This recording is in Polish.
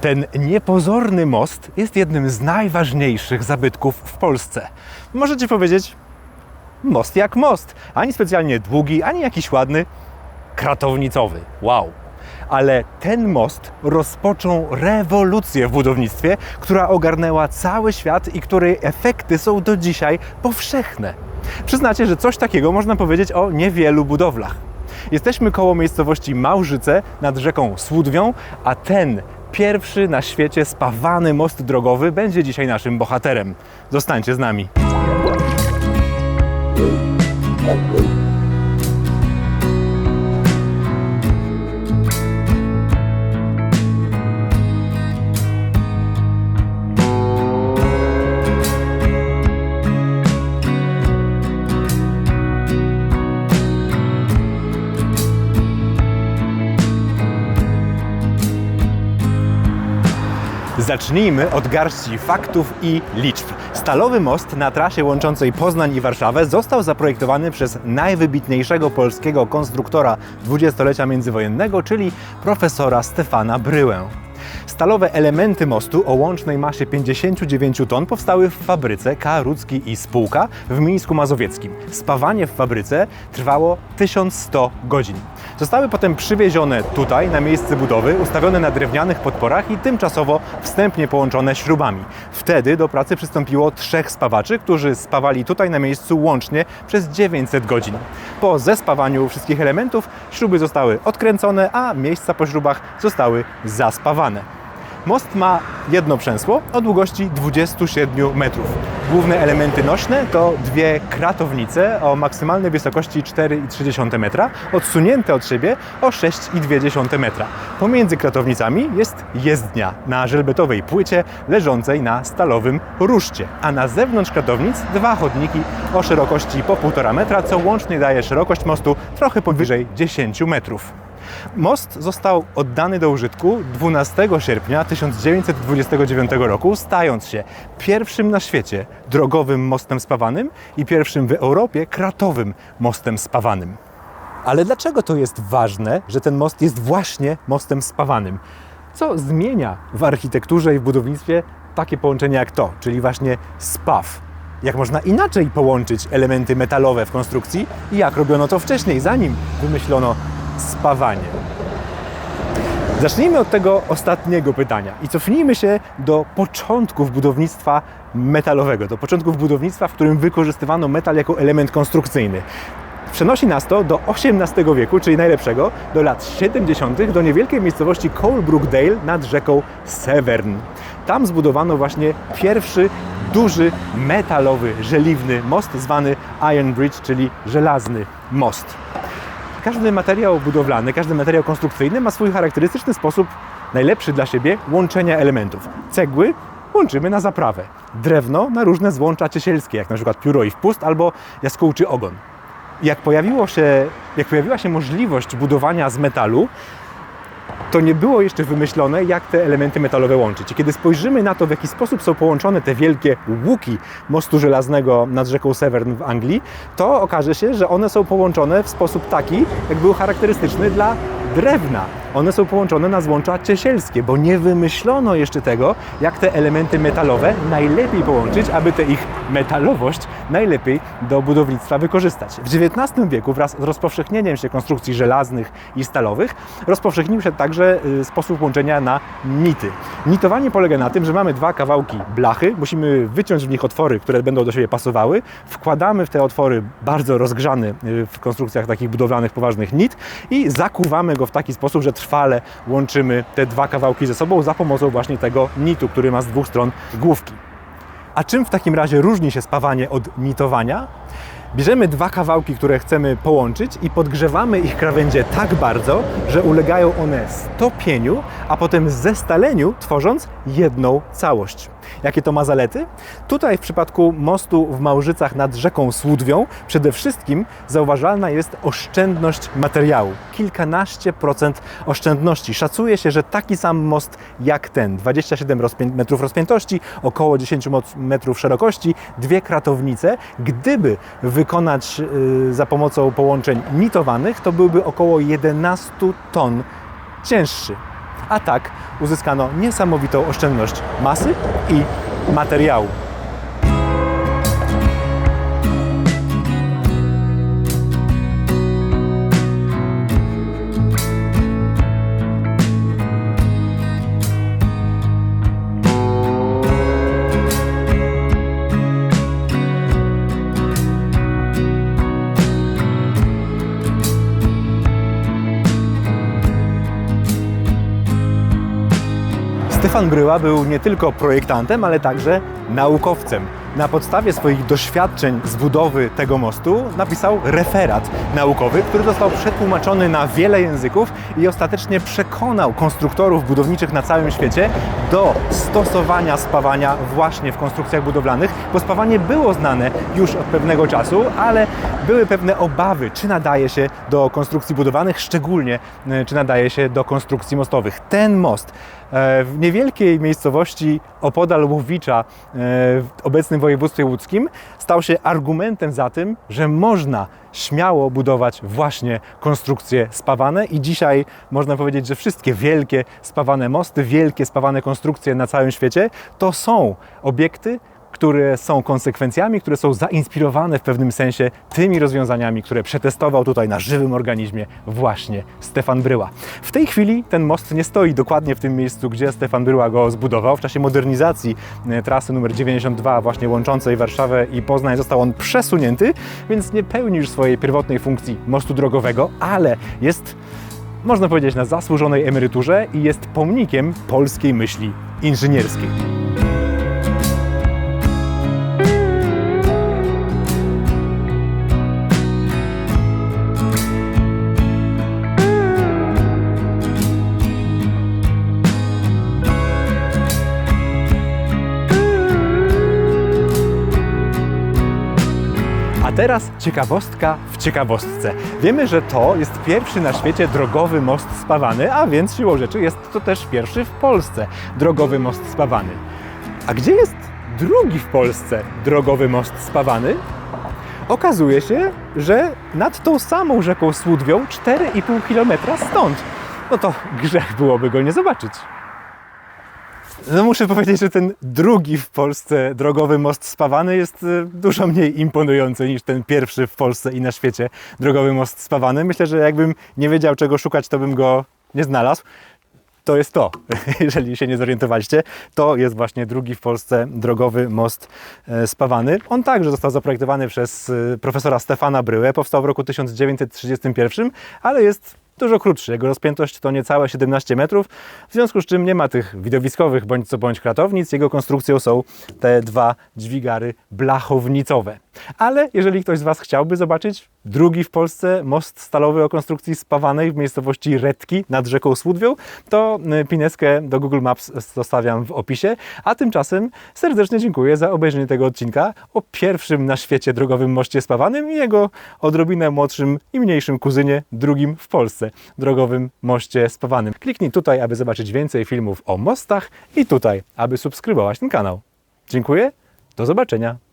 Ten niepozorny most jest jednym z najważniejszych zabytków w Polsce. Możecie powiedzieć, most jak most. Ani specjalnie długi, ani jakiś ładny, kratownicowy. Wow. Ale ten most rozpoczął rewolucję w budownictwie, która ogarnęła cały świat i której efekty są do dzisiaj powszechne. Przyznacie, że coś takiego można powiedzieć o niewielu budowlach. Jesteśmy koło miejscowości Małżyce nad rzeką Słudwią, a ten pierwszy na świecie spawany most drogowy będzie dzisiaj naszym bohaterem. Zostańcie z nami. Zacznijmy od garści faktów i liczb. Stalowy most na trasie łączącej Poznań i Warszawę został zaprojektowany przez najwybitniejszego polskiego konstruktora dwudziestolecia międzywojennego, czyli profesora Stefana Bryłę. Stalowe elementy mostu o łącznej masie 59 ton powstały w fabryce K. I Spółka w Mińsku Mazowieckim. Spawanie w fabryce trwało 1100 godzin. Zostały potem przywiezione tutaj, na miejsce budowy, ustawione na drewnianych podporach i tymczasowo wstępnie połączone śrubami. Wtedy do pracy przystąpiło trzech spawaczy, którzy spawali tutaj na miejscu łącznie przez 900 godzin. Po zespawaniu wszystkich elementów śruby zostały odkręcone, a miejsca po śrubach zostały zaspawane. Most ma jedno przęsło o długości 27 metrów. Główne elementy nośne to dwie kratownice o maksymalnej wysokości 4,3 metra, odsunięte od siebie o 6,2 metra. Pomiędzy kratownicami jest jezdnia na żelbetowej płycie leżącej na stalowym ruszcie, a na zewnątrz kratownic dwa chodniki o szerokości po 1,5 metra, co łącznie daje szerokość mostu trochę powyżej 10 metrów. Most został oddany do użytku 12 sierpnia 1929 roku, stając się pierwszym na świecie drogowym mostem spawanym i pierwszym w Europie kratowym mostem spawanym. Ale dlaczego to jest ważne, że ten most jest właśnie mostem spawanym? Co zmienia w architekturze i w budownictwie takie połączenie jak to, czyli właśnie spaw? Jak można inaczej połączyć elementy metalowe w konstrukcji i jak robiono to wcześniej, zanim wymyślono spawanie. Zacznijmy od tego ostatniego pytania i cofnijmy się do początków budownictwa metalowego, do początków budownictwa, w którym wykorzystywano metal jako element konstrukcyjny. Przenosi nas to do XVIII wieku, czyli najlepszego, do lat 70., do niewielkiej miejscowości Colebrookdale nad rzeką Severn. Tam zbudowano właśnie pierwszy duży metalowy, żeliwny most zwany Iron Bridge, czyli żelazny most. Każdy materiał budowlany, każdy materiał konstrukcyjny ma swój charakterystyczny sposób, najlepszy dla siebie, łączenia elementów. Cegły łączymy na zaprawę, drewno na różne złącza ciesielskie, jak na przykład pióro i wpust albo jaskółczy ogon. Jak, pojawiło się, jak pojawiła się możliwość budowania z metalu, to nie było jeszcze wymyślone, jak te elementy metalowe łączyć. I kiedy spojrzymy na to, w jaki sposób są połączone te wielkie łuki mostu żelaznego nad rzeką Severn w Anglii, to okaże się, że one są połączone w sposób taki, jak był charakterystyczny dla drewna. One są połączone na złącza ciesielskie, bo nie wymyślono jeszcze tego, jak te elementy metalowe najlepiej połączyć, aby tę ich metalowość najlepiej do budownictwa wykorzystać. W XIX wieku wraz z rozpowszechnieniem się konstrukcji żelaznych i stalowych rozpowszechnił się także y, sposób łączenia na nity. Nitowanie polega na tym, że mamy dwa kawałki blachy, musimy wyciąć w nich otwory, które będą do siebie pasowały, wkładamy w te otwory bardzo rozgrzany y, w konstrukcjach takich budowlanych poważnych nit i zakuwamy go w taki sposób, że trwale łączymy te dwa kawałki ze sobą za pomocą właśnie tego nitu, który ma z dwóch stron główki. A czym w takim razie różni się spawanie od nitowania? Bierzemy dwa kawałki, które chcemy połączyć i podgrzewamy ich krawędzie tak bardzo, że ulegają one stopieniu, a potem zestaleniu, tworząc jedną całość. Jakie to ma zalety? Tutaj w przypadku mostu w Małżycach nad rzeką Słudwią przede wszystkim zauważalna jest oszczędność materiału. Kilkanaście procent oszczędności. Szacuje się, że taki sam most jak ten, 27 rozpię- metrów rozpiętości, około 10 mo- metrów szerokości, dwie kratownice, gdyby wykonać y, za pomocą połączeń nitowanych, to byłby około 11 ton cięższy. A tak uzyskano niesamowitą oszczędność masy i materiału. Stefan Bryła był nie tylko projektantem, ale także naukowcem. Na podstawie swoich doświadczeń z budowy tego mostu napisał referat naukowy, który został przetłumaczony na wiele języków i ostatecznie przekonał konstruktorów budowniczych na całym świecie do stosowania spawania właśnie w konstrukcjach budowlanych, bo spawanie było znane już od pewnego czasu, ale były pewne obawy, czy nadaje się do konstrukcji budowanych, szczególnie e, czy nadaje się do konstrukcji mostowych. Ten most e, w niewielkiej miejscowości opodal Łowicza e, w obecnym województwie łódzkim stał się argumentem za tym, że można śmiało budować właśnie konstrukcje spawane. I dzisiaj można powiedzieć, że wszystkie wielkie spawane mosty, wielkie spawane konstrukcje na całym świecie to są obiekty, które są konsekwencjami, które są zainspirowane w pewnym sensie tymi rozwiązaniami, które przetestował tutaj na żywym organizmie właśnie Stefan Bryła. W tej chwili ten most nie stoi dokładnie w tym miejscu, gdzie Stefan Bryła go zbudował. W czasie modernizacji e, trasy numer 92, właśnie łączącej Warszawę i Poznań, został on przesunięty, więc nie pełni już swojej pierwotnej funkcji mostu drogowego, ale jest można powiedzieć, na zasłużonej emeryturze i jest pomnikiem polskiej myśli inżynierskiej. Teraz ciekawostka w ciekawostce. Wiemy, że to jest pierwszy na świecie drogowy most spawany, a więc siłą rzeczy jest to też pierwszy w Polsce drogowy most spawany. A gdzie jest drugi w Polsce drogowy most spawany? Okazuje się, że nad tą samą rzeką Słudwią 4,5 km stąd. No to grzech byłoby go nie zobaczyć. No muszę powiedzieć, że ten drugi w Polsce drogowy most spawany jest e, dużo mniej imponujący niż ten pierwszy w Polsce i na świecie drogowy most spawany. Myślę, że jakbym nie wiedział czego szukać, to bym go nie znalazł. To jest to, jeżeli się nie zorientowaliście, to jest właśnie drugi w Polsce drogowy most e, spawany. On także został zaprojektowany przez e, profesora Stefana Bryłę, powstał w roku 1931, ale jest dużo krótszy. Jego rozpiętość to niecałe 17 metrów, w związku z czym nie ma tych widowiskowych bądź co bądź kratownic. Jego konstrukcją są te dwa dźwigary blachownicowe. Ale jeżeli ktoś z Was chciałby zobaczyć drugi w Polsce most stalowy o konstrukcji spawanej w miejscowości Redki nad rzeką Słudwią, to y, pineskę do Google Maps zostawiam w opisie. A tymczasem serdecznie dziękuję za obejrzenie tego odcinka o pierwszym na świecie drogowym moście spawanym i jego odrobinę młodszym i mniejszym kuzynie, drugim w Polsce drogowym moście spawanym. Kliknij tutaj, aby zobaczyć więcej filmów o mostach i tutaj, aby subskrybować ten kanał. Dziękuję, do zobaczenia.